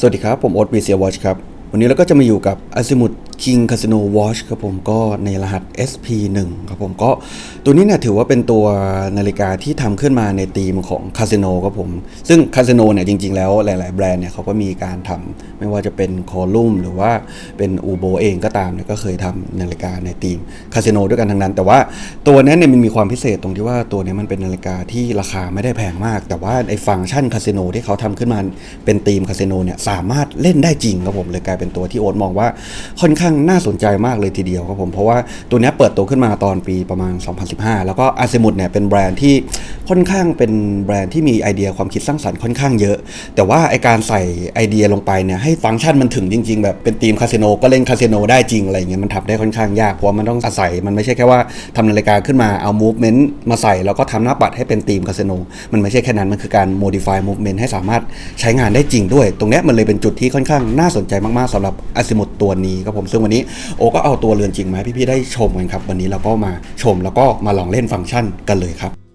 สวัสดีครับ ผมโอ๊ตบีเซียวอชครับ วันนี้เราก็จะมาอยู่กับ Azimuth King Casino Watch ครับผมก็ในรหัส SP1 ครับผมก็ตัวนี้เนี่ยถือว่าเป็นตัวนาฬิกาที่ทำขึ้นมาในธีมของคาสิโนครับผม ซึ่งคาสิโนเนี่ยจริงๆแล้วหลาย ๆ แบรนด์เนี่ยเขาก็มีการทำไม่ว่าจะเป็นคอลุ่มหรือว่าเป็นอูโบเองก็ตามเนี่ยก็เคยทำนาฬิกาในธีมคาสิโนด้วยกันทั้งนั้น แต่ว่าตัวนี้เนี่ยมันมีความพิเศษตรงที่ว่าตัวนี้มันเป็นนาฬิกาที่ราคาไม่ได้แพงมาก แต่ว่าไอ้ฟังก์ชันคาสิโนที่เขาทำขึ้นมาเป็นธีมคาสิโนเนี่ยสามารถเล่นได้จริงครับผมเลยกลายเป็นตัวที่โอ๊ตมองว่าค่อนข้างน่าสนใจมากเลยทีเดียวครับผม เพราะว่าตัวนี้เปิดตัวขึ้นมาตอนปีประมาณ 2015 แล้วก็อาเซมุดเนี่ยเป็นแบรนด์ที่ค่อนข้างเป็นแบรนด์ที่มีไอเดียความคิดสร้างสรรค์ค่อนข้างเยอะ แต่ว่าไอการใส่ไอเดียลงไปเนี่ยให้ฟังก์ชันมันถึงจริง ๆ แบบเป็นธีมคาสิโนก็เล่นคาสิโนได้จริงอะไรเงี้ยมันทำได้ค่อนข้างยากเพราะมันต้องอาศัยมันไม่ใช่แค่ว่าทำนาฬิกาขึ้นมาเอา movement มาใส่แล้วก็ทำหน้าปัดให้เป็นธีมคาสิโนมันไม่ใช่แค่นั้นมันคือการ modify movement ให้สามารถใช้งานได้จริงด้วย ตรงเนี้ยมันเลยเป็นจุดที่ค่อนข้างน่าสนใจมากๆสำหรับอาซิมุตตัวนี้ครับผมซึ่งวันนี้โอก็เอาตัวเรือนจริงมาให้พี่ๆได้ชมกันครับวันนี้เราก็มาชมแล้วก็มาลองเล่นฟังก์ชันกันเลยครับ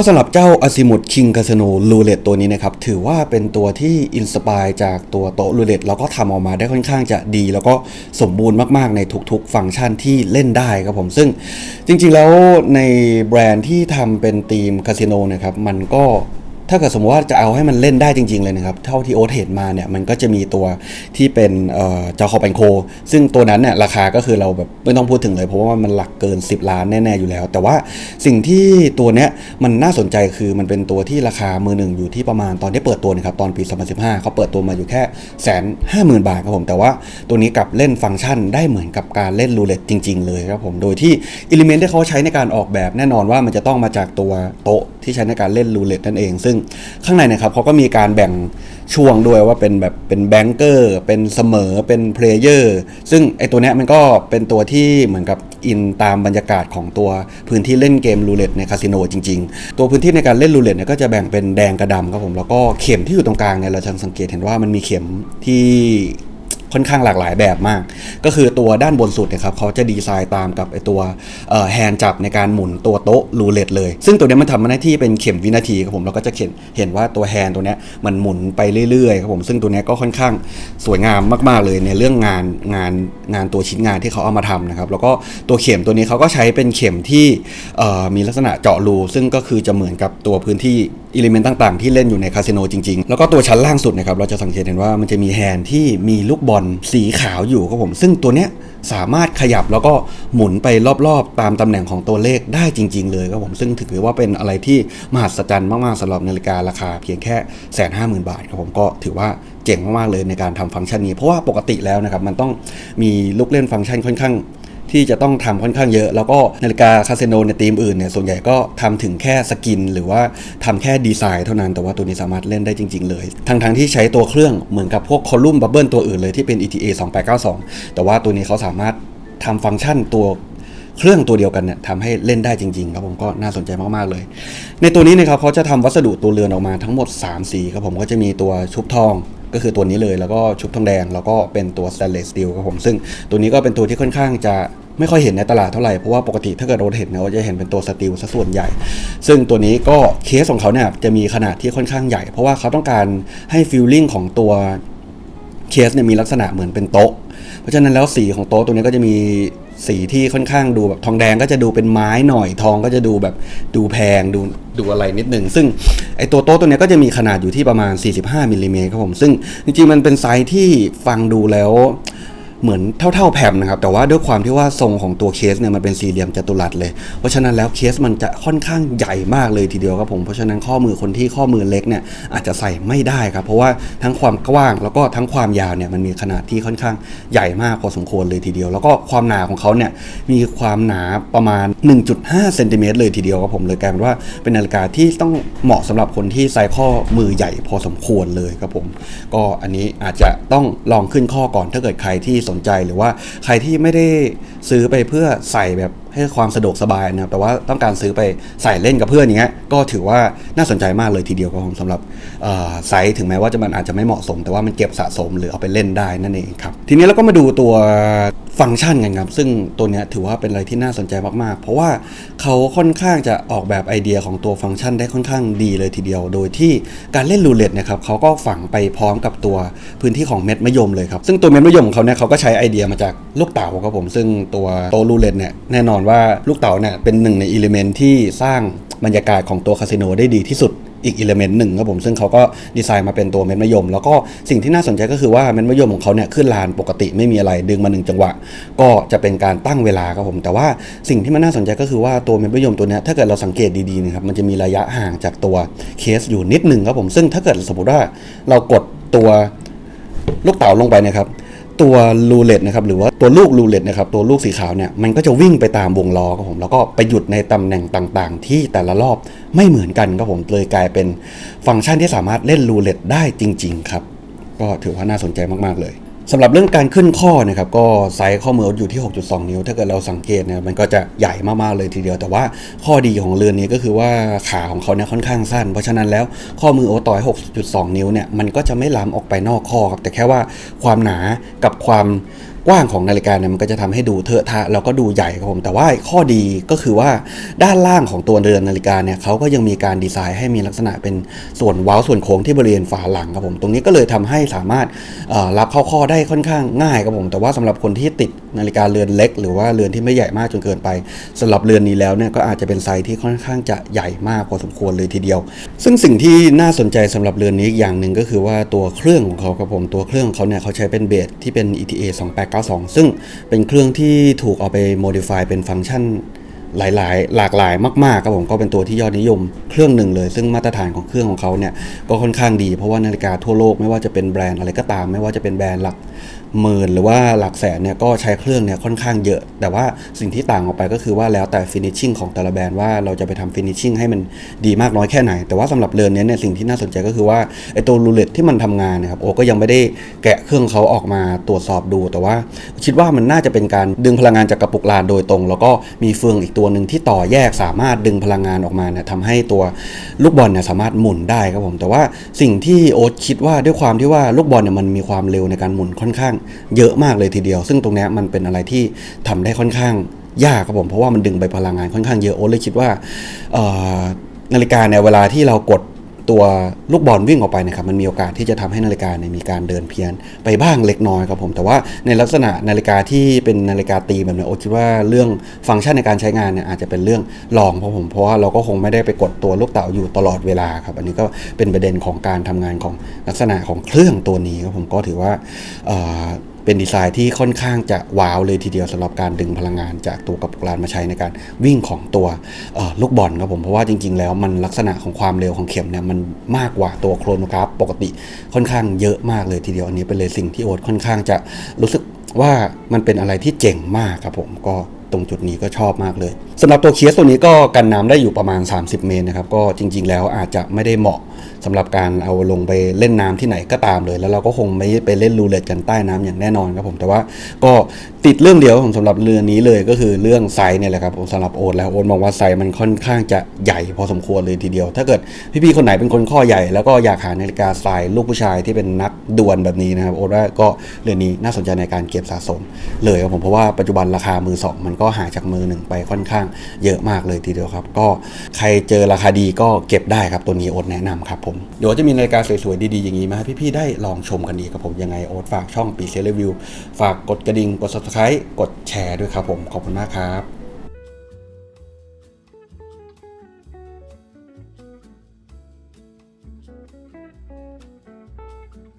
ก็สำหรับเจ้าอซิมุดคิงคาสโนลูเลตตัวนี้นะครับ ถือว่าเป็นตัวที่อินสปายจากตัวโต๊ะลูเลตแล้วก็ทำออกมาได้ค่อนข้างจะดี แล้วก็สมบูรณ์มากๆในทุกๆ ฟังก์ชันที่เล่นได้ครับผม ซึ่งจริงๆแล้วในแบรนด์ที่ทำเป็นธีมคาสิโนนะครับ มันก็ ถ้าเกิดสมมติว่าจะเอาให้มันเล่นได้จริง ๆ เลยนะครับ เท่าที่โอ๊ตเห็นมาเนี่ยมันก็จะมีตัวที่เป็นเอ่อจอคอแปนโค ซึ่งตัวนั้นเนี่ยราคาก็คือเราแบบไม่ต้องพูดถึงเลย เพราะว่ามันหลักเกิน 10 ล้านแน่ ๆ อยู่แล้ว แต่ว่าสิ่งที่ตัวเนี้ยมันน่าสนใจคือมันเป็นตัวที่ราคามือหนึ่งอยู่ที่ประมาณตอนที่เปิดตัวนะครับตอนปี 2015เขาเปิดตัวมาอยู่แค่แสนห้าหมื่นบาทครับผมแต่ว่าตัวนี้กลับเล่นฟังก์ชันได้เหมือนกับการเล่นรูเล็ตจริง ๆ เลยครับผมโดยที่อิเลเมนต์ที่เขาใช้ในการออกแบบแน่นอนว่ามันจะต้องมาจากตัวโต๊ะที่ใช้ในการเล่นรูเล็ตนั่นเอง ซึ่งข้างในเนี่ยครับเขาก็มีการแบ่งช่วงด้วยว่าเป็นแบบเป็นแบงเกอร์เป็นเสมอเป็นเพลเยอร์ซึ่งไอตัวเนี้ยมันก็เป็นตัวที่เหมือนกับอินตามบรรยากาศของตัวพื้นที่เล่นเกมรูเล็ตในคาสิโนจริง ๆ ตัวพื้นที่ในการเล่นรูเล็ตเนี่ยก็จะแบ่งเป็นแดงกระดำครับผมแล้วก็เข็มที่อยู่ตรงกลางเนี่ยเราจะสังเกตเห็นว่ามันมีเข็มที่ ค่อนข้างหลากหลายแบบมาก ก็คือตัวด้านบนสุดเนี่ยครับเขาจะดีไซน์ตามกับไอตัวแฮนด์จับในการหมุนตัวโต๊ะรูเล็ตเลย ซึ่งตัวนี้มันทำหน้าที่เป็นเข็มวินาทีครับผมเราก็จะเห็นเห็นว่าตัวแฮนด์ตัวนี้มันหมุนไปเรื่อยๆครับผมซึ่งตัวนี้ก็ค่อนข้างสวยงามมากๆเลยในเรื่องงานงานงานตัวชิ้นงานที่เขาเอามาทำนะครับแล้วก็ตัวเข็มตัวนี้เขาก็ใช้เป็นเข็มที่มีลักษณะเจาะรู ซึ่งก็คือจะเหมือนกับตัวพื้นที่อิเลเมนต์ต่างๆ ที่เล่นอยู่ในคาสิโนจริงๆ แล้วก็ตัวชั้นล่างสุดนะครับ เราจะสังเกตเห็นว่ามันจะมีแฮนด์ที่มีลูกบอลสีขาวอยู่ครับผม ซึ่งตัวเนี้ยสามารถขยับแล้วก็หมุนไปรอบๆ ตามตำแหน่งของตัวเลขได้จริง ๆ เลยครับผม ซึ่งถือว่าเป็นอะไรที่มหัศจรรย์มากๆสำหรับนาฬิการาคาเพียงแค่แสนห้าหมื่นบาทครับผมก็ถือว่าเจ๋งมากๆเลยในการทำฟังก์ชันนี้ เพราะว่าปกติแล้วนะครับมันต้องมีลูกเล่นฟังก์ชันค่อนข้าง ที่จะต้องทำค่อนข้างเยอะ แล้วก็นาฬิกาคาสิโนในธีมอื่นเนี่ยส่วนใหญ่ก็ทำถึงแค่สกิน หรือว่าทำแค่ดีไซน์เท่านั้นแต่ว่าตัวนี้สามารถเล่นได้จริง ๆ เลยทั้งๆทที่ใช้ตัวเครื่องเหมือนกับพวกคอลุ่มบับเบิลตัวอื่นเลยที่เป็น ETA 2892 แต่ว่าตัวนี้เขาสามารถทำฟังก์ชันตัวเครื่องตัวเดียวกันเนี่ยทำให้เล่นได้จริงๆครับผมก็น่าสนใจมากๆเลย ในตัวนี้นะครับเขาจะทำวัสดุตัวเรือนออกมาทั้งหมด 3 สีครับผมก็จะมีตัวชุบทอง ก็คือตัวนี้เลยแล้วก็ชุบทองแดง แล้วก็เป็นตัว stainless steel ครับผมซึ่งตัวนี้ก็เป็นตัวที่ค่อนข้างจะไม่ค่อยเห็นในตลาดเท่าไหร่ เพราะว่าปกติถ้าเกิดเราเห็นเนี่ยเราจะเห็นเป็นตัวสตีลซะส่วนใหญ่ ซึ่งตัวนี้ก็เคสของเขาเนี่ยจะมีขนาดที่ค่อนข้างใหญ่ เพราะว่าเขาต้องการให้ฟีลลิ่งของตัวเคสเนี่ยมีลักษณะเหมือนเป็นโต๊ะ เพราะฉะนั้นแล้วสีของโต๊ะตัวนี้ก็จะมี สีที่ค่อนข้างดูแบบทองแดงก็จะดูเป็นไม้หน่อยทองก็จะดูแบบดูแพงดูดูอะไรนิดหนึ่งซึ่งไอตัวโต๊ะตัวนี้ก็จะมีขนาดอยู่ที่ประมาณ 45มิลลิเมตรครับผมซึ่งจริงๆมันเป็นไซส์ที่ฟังดูแล้ว เหมือนเท่าๆแผ่นนะครับ แต่ว่าด้วยความที่ว่าทรงของตัวเคสเนี่ยมันเป็นสี่เหลี่ยมจัตุรัสเลย เพราะฉะนั้นแล้วเคสมันจะค่อนข้างใหญ่มากเลยทีเดียวครับผม เพราะฉะนั้นข้อมือคนที่ข้อมือเล็กเนี่ยอาจจะใส่ไม่ได้ครับ เพราะว่าทั้งความกว้างแล้วก็ทั้งความยาวเนี่ยมันมีขนาดที่ค่อนข้างใหญ่มากพอสมควรเลยทีเดียว แล้วก็ความหนาของเขาเนี่ยมีความหนาประมาณ 1.5เซนติเมตรเลยทีเดียวครับผมเลยกลายเป็นว่าเป็นนาฬิกาที่ต้องเหมาะสำหรับคนที่ใส่ข้อมือใหญ่พอสมควรเลยครับผม ก็อันนี้อาจจะต้องลองขึ้นข้อก่อนถ้าเกิดใครที่สนใจหรือว่าใครที่ไม่ได้ซื้อไปเพื่อใส่แบบให้ความสะดวกสบายนะครับแต่ว่าต้องการซื้อไปใส่เล่นกับเพื่อนอย่างเงี้ยก็ถือว่าน่าสนใจมากเลยทีเดียวครับผมสำหรับไซส์ถึงแม้ว่าจะมันอาจจะไม่เหมาะสม แต่ว่ามันเก็บสะสมหรือเอาไปเล่นได้นั่นเองครับทีนี้เราก็มาดูตัว ฟังก์ชันกันครับซึ่งตัวนี้ถือว่าเป็นอะไรที่น่าสนใจมากๆ เพราะว่าเขาค่อนข้างจะออกแบบไอเดียของตัวฟังก์ชันได้ค่อนข้างดีเลยทีเดียว โดยที่การเล่นรูเล็ตนะครับเขาก็ฝังไปพร้อมกับตัวพื้นที่ของเม็ดมะยมเลยครับซึ่งตัวเม็ดมะยมของเขาเนี่ยเขาก็ใช้ไอเดียมาจากลูกเต๋าครับผมซึ่งตัวโตรูเล็ตเนี่ยแน่นอนว่าลูกเต๋าเนี่ยเป็นหนึ่งในอิเลเมนที่สร้างบรรยากาศของตัวคาสิโนได้ดีที่สุด อีกอิเลเมนต์หนึ่งครับผมซึ่งเขาก็ดีไซน์มาเป็นตัวเม็ดมะยม แล้วก็สิ่งที่น่าสนใจก็คือว่าเม็ดมะยมของเขาเนี่ยขึ้นลานปกติไม่มีอะไรดึงมาหนึ่งจังหวะ ก็จะเป็นการตั้งเวลาครับผม แต่ว่าสิ่งที่มันน่าสนใจก็คือว่าตัวเม็ดมะยมตัวเนี้ยถ้าเกิดเราสังเกตดีๆนะครับมันจะมีระยะห่างจากตัวเคสอยู่นิดหนึ่งครับผมซึ่งถ้าเกิดสมมติว่าเรากดตัวลูกเต๋าลงไปนะครับ ตัวรูเล็ตนะครับหรือว่าตัวลูกรูเล็ตนะครับตัวลูกสีขาวเนี่ยมันก็จะวิ่งไปตามวงล้อครับผมแล้วก็ไปหยุดในตำแหน่งต่างๆ ที่แต่ละรอบไม่เหมือนกันครับผมเลยกลายเป็นฟังก์ชันที่สามารถเล่นรูเล็ตได้จริง ๆ ครับ ก็ถือว่าน่าสนใจมากๆเลย สำหรับเรื่องการขึ้นข้อนะครับก็ไซส์ข้อมืออยู่ที่ 6.2 นิ้ว ถ้าเกิดเราสังเกตเนี่ยมันก็จะใหญ่มากๆเลยทีเดียว แต่ว่าข้อดีของเรือนนี้ก็คือว่าขาของเขาเนี่ยค่อนข้างสั้น เพราะฉะนั้นแล้วข้อมือโอต่อย 6.2 นิ้วเนี่ยมันก็จะไม่ล้ำออกไปนอกข้อครับแต่แค่ว่าความหนากับความกว้างของนาฬิกาเนี่ยมันก็จะทำให้ดูเทอะทะแล้วก็ดูใหญ่ครับผมแต่ว่าข้อดีก็คือว่าด้านล่างของตัวเรือนนาฬิกาเนี่ยเขาก็ยังมีการดีไซน์ให้มีลักษณะเป็นส่วนเว้าส่วนโค้งที่บริเวณฝาหลังครับผมตรงนี้ก็เลยทำให้สามารถรับเข้าข้อได้ค่อนข้างง่ายครับผม แต่ว่าสำหรับคนที่ติดนาฬิกาเรือนเล็ก หรือว่าเรือนที่ไม่ใหญ่มากจนเกินไปสำหรับเรือนนี้แล้วเนี่ยก็อาจจะเป็นไซส์ที่ค่อนข้างจะใหญ่มากพอสมควรเลยทีเดียว ซึ่งสิ่งที่น่าสนใจสำหรับเรือนนี้อีกอย่างหนึ่งก็คือว่าตัวเครื่องของเขาครับผมตัวเครื่องของเขาเนี่ยเขาใช้เป็นเบสที่เป็น ETA 992 ซึ่งเป็นเครื่องที่ถูกเอาไป modify เป็นฟังก์ชัน หลายๆ หลากหลายมากๆครับผมก็เป็นตัวที่ยอดนิยมเครื่องหนึ่งเลย ซึ่งมาตรฐานของเครื่องของเขาเนี่ยก็ค่อนข้างดี เพราะว่านาฬิกาทั่วโลกไม่ว่าจะเป็นแบรนด์อะไรก็ตาม ไม่ว่าจะเป็นแบรนด์หลักหมื่นหรือว่าหลักแสนเนี่ยก็ใช้เครื่องเนี่ยค่อนข้างเยอะ แต่ว่าสิ่งที่ต่างออกไปก็คือว่าแล้วแต่ฟินิชชิ่งของแต่ละแบรนด์ว่าเราจะไปทำฟินิชชิ่งให้มันดีมากน้อยแค่ไหน แต่ว่าสำหรับเรือนเนี้ยเนี่ยสิ่งที่น่าสนใจก็คือว่าไอ้ตัวรูเล็ตที่มันทำงานเนะครับโอก็ยังไม่ได้แกะเครื่องเขาออกมาตรวจสอบดู แต่ว่าคิดว่ามันน่าจะเป็นการดึงพลังงานจากกระปุกลานโดยตรง แล้วก็มีเฟืองอีกตัวหนึ่งที่ต่อแยกสามารถดึงพลังงานออกมาเนี่ยทำให้ตัวลูกบอลเนี่ยสามารถหมุนได้ครับผม แต่ว่าสิ่งที่โอ๊ตคิดว่าด้วยความที่ว่าลูกบอลเนี่ยมันมีความเร็วในการหมุนค่อนข้าง เยอะมากเลยทีเดียว ซึ่งตรงนี้มันเป็นอะไรที่ทำได้ค่อนข้างยากครับผมเพราะว่ามันดึงไปพลังงานค่อนข้างเยอะโอ๊ตเลยคิดว่านาฬิกาเนี่ยเวลาที่เรากด ตัวลูกบอลวิ่งออกไปนะครับมันมีโอกาสที่จะทำให้นาฬิกาเนี่ยมีการเดินเพี้ยนไปบ้างเล็กน้อยครับผม แต่ว่าในลักษณะนาฬิกาที่เป็นนาฬิกาตีแบบเนี้ยโอคิดว่าเรื่องฟังก์ชันในการใช้งานเนี่ยอาจจะเป็นเรื่องรองเพราะผมเพราะว่าเราก็คงไม่ได้ไปกดตัวลูกเต๋าอยู่ตลอดเวลาครับอันนี้ก็เป็นประเด็นของการทำงานของลักษณะของเครื่องตัวนี้ครับผมก็ถือว่า เป็นดีไซน์ที่ค่อนข้างจะว้าวเลยทีเดียวสำหรับการดึงพลังงานจากตัวกระปุกลานมาใช้ในการวิ่งของตัวลูกบอลครับผมเพราะว่าจริง ๆ แล้วมันลักษณะของความเร็วของเข็มเนี่ยมันมากกว่าตัวโครโนกราฟปกติค่อนข้างเยอะมากเลยทีเดียวอันนี้เป็นเลยสิ่งที่โอ๊ตค่อนข้างจะรู้สึกว่ามันเป็นอะไรที่เจ๋งมากครับผมก็ ตรงจุดนี้ก็ชอบมากเลยสำหรับตัวเคสตัวนี้ก็กันน้ำได้อยู่ประมาณ 30 เมตรนะครับ ก็จริง ๆ แล้วอาจจะไม่ได้เหมาะสำหรับการเอาลงไปเล่นน้ำที่ไหนก็ตามเลย แล้วเราก็คงไม่ไปเล่นรูเล็ตกันใต้น้ำอย่างแน่นอนครับผมแต่ว่าก็ติดเรื่องเดียวของสำหรับเรือนี้เลยก็คือเรื่องไซส์เนี่ยแหละครับสำหรับโอ๊ตแล้วโอ๊ตมองว่าไซส์มันค่อนข้างจะใหญ่พอสมควรเลยทีเดียว ถ้าเกิดพี่ๆคนไหนเป็นคนข้อใหญ่ แล้วก็อยากหานาฬิกาทรายลูกผู้ชายที่เป็นนักดวลแบบนี้นะครับโอ๊ตว่าก็เรือนนี้น่าสนใจในการเก็บสะสมเลยครับผมเพราะว่าปัจจุบันราคามือสองมันก็หายจากมือหนึ่งไปค่อนข้างเยอะมากเลยทีเดียวครับ ก็ใครเจอราคาดีก็เก็บได้ครับตัวนี้โอ๊ตแนะนำครับผมเดี๋ยวจะมีนาฬิกาสวยๆดีๆอย่างนี้มาให้พี่ๆได้ลองชมกันดีครับผมยังไงโอ๊ตฝากช่องปีเซรีวิวฝากกดกระดิ่งกด subscribe กดแชร์ด้วยครับผมขอบคุณมากครับ